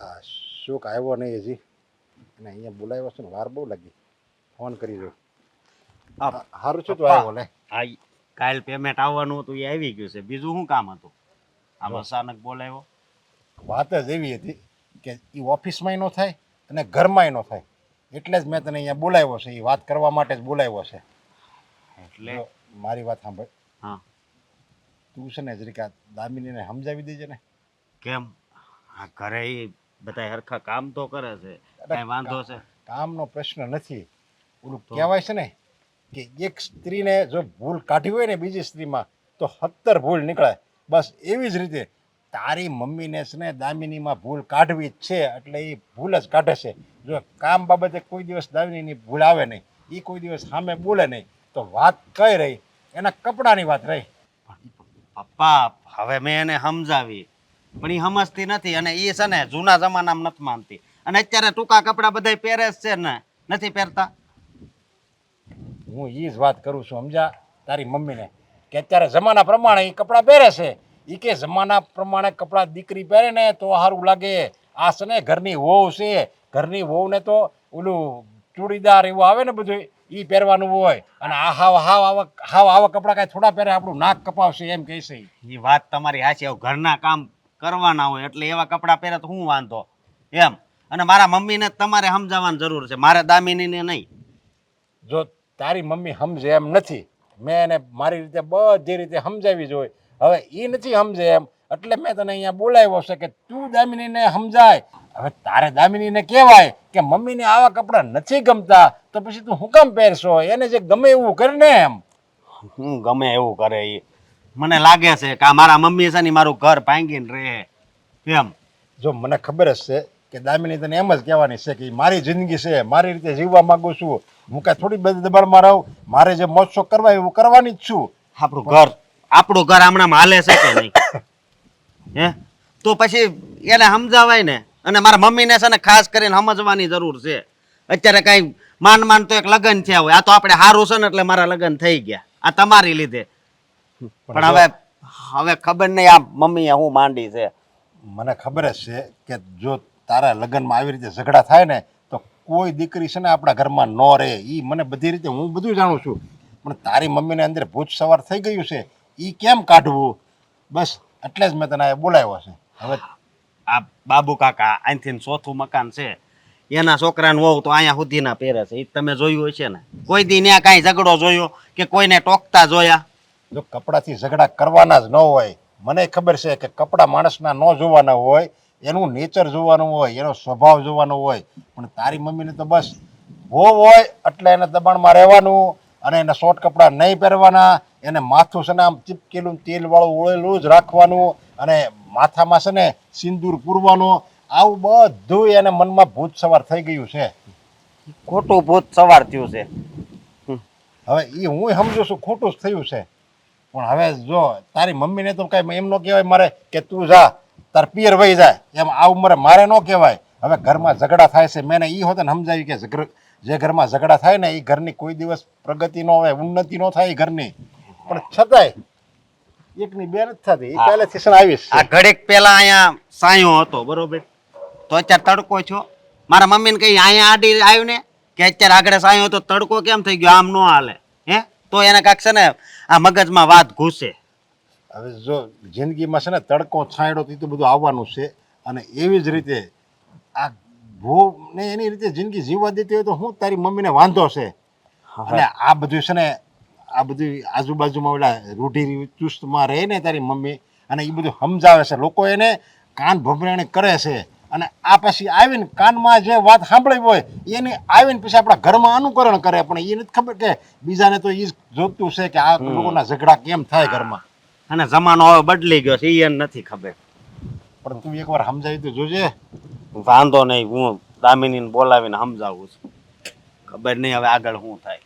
આ શોક આવ્યો નહીં હજી. અને અહીંયા બોલાવ્યો છે ને વાર બહુ લાગી. ફોન કરી દો હા, સારું છે તો આવ્યો લે. આ કાલ પેમેન્ટ આવવાનું હતું એ આવી ગયું છે. બીજું શું કામ હતું? આમ અચાનક બોલાવ્યો? વાત જ એવી હતી કે એ ઓફિસમાંય ન થાય અને ઘરમાંય ન થાય. એટલે જ મેં તને અહીંયા બોલાવ્યો છે એ વાત કરવા માટે જ બોલાવ્યો છે. એટલે? મારી વાત સાંભળ. હા. તું છે ને જરીક આ દામિનીને સમજાવી દેજે ને. કેમ? આ ઘરે બધા હરખા કામ તો કરે છે. કઈ વાંધો છે? કામનો પ્રશ્ન નથી. ઓલું કહેવાય છે ને કે એક સ્ત્રીને જો ભૂલ કાઢી હોય ને બીજી સ્ત્રીમાં તો સત્તર ભૂલ નીકળે. બસ એવી જ રીતે તારી મમ્મીને છે ને દામિનીમાં ભૂલ કાઢવી જ છે એટલે એ ભૂલ જ કાઢે છે. જો કામ બાબતે કોઈ દિવસ દામિનીની ભૂલ આવે નહીં એ કોઈ દિવસ સામે બોલે નહીં તો વાત કઈ રહી? એના કપડાની વાત રહી. પપ્પા હવે મેં એને સમજાવી. પણ એ સમજતી નથી અને એ છે ને જૂના જમાનામાં નથી માનતી. અને અત્યારે ટૂંકા કપડાં બધા પહેરે જ છે ને. નથી પહેરતા? હું એ જ વાત કરું છું સમજા? તારી મમ્મીને કે અત્યારે જમાના પ્રમાણે એ કપડાં પહેરે છે. એ કે જમાના પ્રમાણે કપડાં દીકરી પહેરે ને તો સારું લાગે. આ છે ને ઘરની વહુ છે. ઘરની વહુને તો ઓલું ચૂડીદાર એવું આવે ને બધું એ પહેરવાનું હોય. અને આ હાવ હાવ આવા હાવ આવા કપડાં કાંઈ થોડા પહેરે આપણું નાક કપાવશે એમ કહેશે એ વાત તમારી હાચી ઘરના કામ કરવાના હોય એટલે એવા કપડાં પહેરે તો હું વાંધો? એમ. અને મારા મમ્મીને તમારે સમજાવવાની જરૂર છે. મારે દામિનીને નહીં. જો તારી મમ્મી સમજે એમ નથી મેં એને મારી રીતે બધી રીતે સમજાવી જોઈએ હવે એ નથી સમજે એમ એટલે મેં તને અહીંયા બોલાવ્યો છે કે તું દામિનીને સમજાય. હવે તારે દામિનીને કહેવાય કે મમ્મીને આવા કપડાં નથી ગમતા તો પછી તું હું કામ પહેરશો? એને જે ગમે એવું કરે ને એમ. હું ગમે એવું કરે એ મને લાગે છે કે આ મારા મમ્મી છે ને મારું ઘર ભાંગીને રહે. એમ. જો મને ખબર જ છે કે દામિની તને એમ જ કહેવાની છે કે મારી જિંદગી છે મારી રીતે જીવવા માંગુ છું. હું કાંઈ થોડી બધી દબાણમાં રહું મારે જે મોજ શોખ કરવા એવું કરવાની જ છું. આપણું ઘર આપણું ઘર હમણાં હાલે છે કે નહીં? હે? તો પછી એને સમજાવાય ને. અને મારા મમ્મીને છે ને ખાસ કરીને સમજવાની જરૂર છે. અત્યારે કાંઈ માન માન તો એક લગ્ન થયા હોય. આ તો આપણે સારું છે ને એટલે મારા લગ્ન થઈ ગયા. આ તમારી લીધે. પણ હવે હવે ખબર નહીં આ મમ્મીએ હું માંડી છે. મને ખબર જ છે કે જો તારા લગ્નમાં આવી રીતે ઝઘડા થાય ને તો કોઈ દીકરી છે ને આપણા ઘરમાં ન રહે. એ મને બધી રીતે હું બધું જાણું છું. પણ તારી મમ્મીને અંદર ભૂત સવાર થઈ ગયું છે. એ કેમ કાઢવું? બસ એટલે જ મેં તને બોલાવ્યો છે. હવે આ બાબુ કાકા અહીંથી ચોથું મકાન છે. એના છોકરાનું વહુ તો અહીંયા સુધીના પહેરે છે. એ તમે જોયું હશે ને? કોઈ દી ત્યાં કાંઈ ઝઘડો જોયો કે કોઈને ટોકતા જોયા? જો કપડાથી ઝઘડા કરવાના જ ન હોય મને ખબર છે કે કપડાં માણસના ન જોવાના હોય એનું નેચર જોવાનું હોય એનો સ્વભાવ જોવાનો હોય પણ તારી મમ્મીને તો બસ ભો હોય એટલે એને દબાણમાં રહેવાનું અને એને શોર્ટ કપડાં નહીં પહેરવાના એને માથું છે ને આમ ચીપકેલું તેલવાળું ઓળેલું જ રાખવાનું અને માથામાં છે ને સિંદૂર પૂરવાનું આવું બધું એને મનમાં ભૂત સવાર થઈ ગયું છે. ખોટું ભૂત સવાર થયું છે. હવે એ હું સમજુ છું ખોટું જ થયું છે. પણ હવે જો તારી મમ્મીને તો કાંઈ એમ ન કહેવાય મારે કે તું જા તાર પિયર વહી જાય. એમ આ ઉંમરે મારે ન કહેવાય. હવે ઘરમાં ઝઘડા થાય છે મેં એ હોતે સમજાવ્યું કે જે ઘરમાં ઝઘડા થાય ને એ ઘરની કોઈ દિવસ પ્રગતિ ન હોય ઉન્નતિ ન થાય એ ઘરની. પણ છતાંય એકની બે નથી થતી એ. પહેલેથી ને આવીશ આ ઘડીક પેલા અહીંયા સાયો હતો બરોબર? તો અત્યારે તડકો છો. મારા મમ્મીને કઈ અહીંયા આડી આવ્યું ને? કે અત્યારે આગળ સાયો હતો તડકો કેમ થઈ ગયો? આમ ન હાલે. તો એને કાંક છે ને આ મગજમાં વાત ઘૂસે. હવે જો જિંદગીમાં છે ને તડકો છાંયડો તો બધું આવવાનું છે. અને એવી જ રીતે આ ભૂ ને એની રીતે જિંદગી જીવવા દેતી હોય તો હું તારી મમ્મીને વાંધો છે? અને આ બધું છે ને આ બધું આજુબાજુમાં ઓલા રૂઢિ ચુસ્તમાં રહે ને તારી મમ્મી. અને એ બધું સમજાવે છે. લોકો એને કાન ભભરાણી કરે છે. અને આ પછી આવીને કાનમાં જે વાત સાંભળી હોય એની આવીને પછી આપણા ઘરમાં અનુકરણ કરે પણ એ નથી ખબર કે બીજાને તો એ જોતું છે કે આ લોકોના ઝઘડા કેમ થાય ઘરમાં. અને જમાનો હવે બદલી ગયો છે એ નથી ખબર. પણ તું એકવાર સમજાવી તો જોજે. વાંધો નહીં હું દામિનીને બોલાવીને સમજાવું છું. ખબર નહીં હવે આગળ શું થાય.